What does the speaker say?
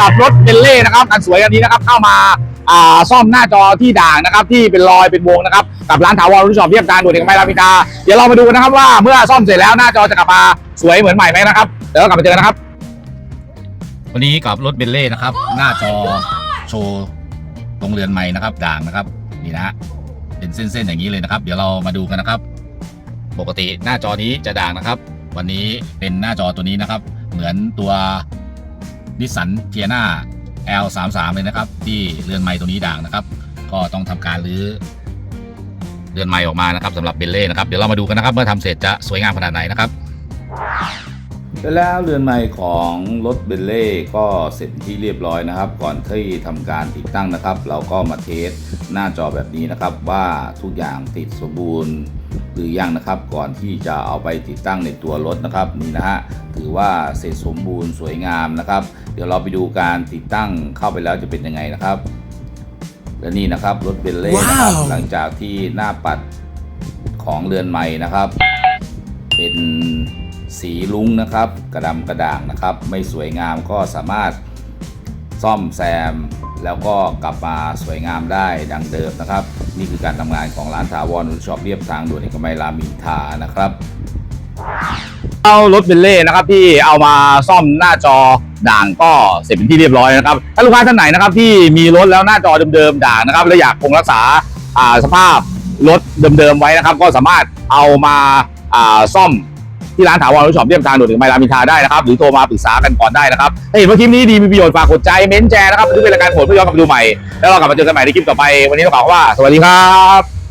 กับรถเบลเล่นะครับคันสวยคันนี้นะครับเข้ามาซ่อมหน้าจอที่ด่างนะครับ ที่เป็นรอยเป็นวงนะครับกับร้านถาวรรุ่นชอบเรียบการด่วนเอกมัยรามอินทราเดี๋ยวเรามาดูนะครับว่าเมื่อซ่อมเสร็จแล้วหน้าจอจะกลับมาสวยเหมือนใหม่ไหมนะครับเดี๋ยวกลับมาเจอนะครับ วันนี้กับรถเบลเล่นะครับ หน้าจอโชว์ตรงเรือนใหม่นะครับด่างนะครับนี่นะเป็นเส้นๆอย่างนี้เลยนะครับ เดี๋ยวเรามาดูกันนะครับ ปกติหน้าจอนี้จะด่างนะครับ วันนี้เป็นหน้าจอตัวนี้นะครับ เหมือนตัว นิสสันเทียนา L33 เลยนะครับ ที่เรือนไม้ตัวนี้ด่างนะครับ ก็ต้องทำการรื้อเรือนไม้ออกมานะครับสำหรับเบลเล่นะครับเดี๋ยวเรามาดูกันนะครับ เมื่อทำเสร็จจะสวยงามขนาดไหนนะครับ แล้วเรือนไม้ของรถเบลเล่ก็เสร็จที่เรียบร้อยนะครับ ก่อนที่ทำการติดตั้งนะครับ เราก็มาเทสหน้าจอแบบนี้นะครับ ว่าทุกอย่างติดสมบูรณ์หรือยังนะครับ ก่อนที่จะเอาไปติดตั้งในตัวรถนะครับนี่นะฮะถือว่าเสร็จสมบูรณ์สวยงามนะครับ เดี๋ยวเราไปดูการติดตั้งเข้าไปแล้วจะเป็นยังไงนะครับ และนี่นะครับรถเบลเล่นะครับว้าวหลังจากที่หน้าปัดของเรือนใหม่นะครับ เป็น สีลุ้งนะครับ กระดำกระด่างนะครับ ไม่สวยงามก็สามารถซ่อมแซม แล้วก็กลับมาสวยงามได้ดังเดิมนะครับ นี่คือการทำงานของร้านถาวรนุช็อปเรียบทางด่วนเอกมัยรามินทานะครับ เอารถเบลเล่นะครับที่เอามาซ่อมหน้าจอด่างก็เสร็จเป็นที่เรียบร้อยนะครับถ้าลูกค้าท่านไหนนะครับที่มีรถแล้วหน้าจอเดิมๆด่างนะครับและอยากคงรักษาสภาพรถเดิมๆไว้นะครับ ก็สามารถเอามาซ่อม ที่ร้านถาวรรถช็อปเรียบทางด่วนถึงไมลามินทาได้นะครับหรือโทรมาปรึกษากันก่อนได้นะครับถ้าเห็นว่าคลิปนี้ดีมีประโยชน์ฝากกดใจเม้นแชร์นะครับเพื่อเป็นรายการผลเพื่อย้อนกลับดูใหม่แล้วเรากลับมาเจอกันใหม่ในคลิปต่อไปวันนี้ต้องบอกว่าสวัสดีครับ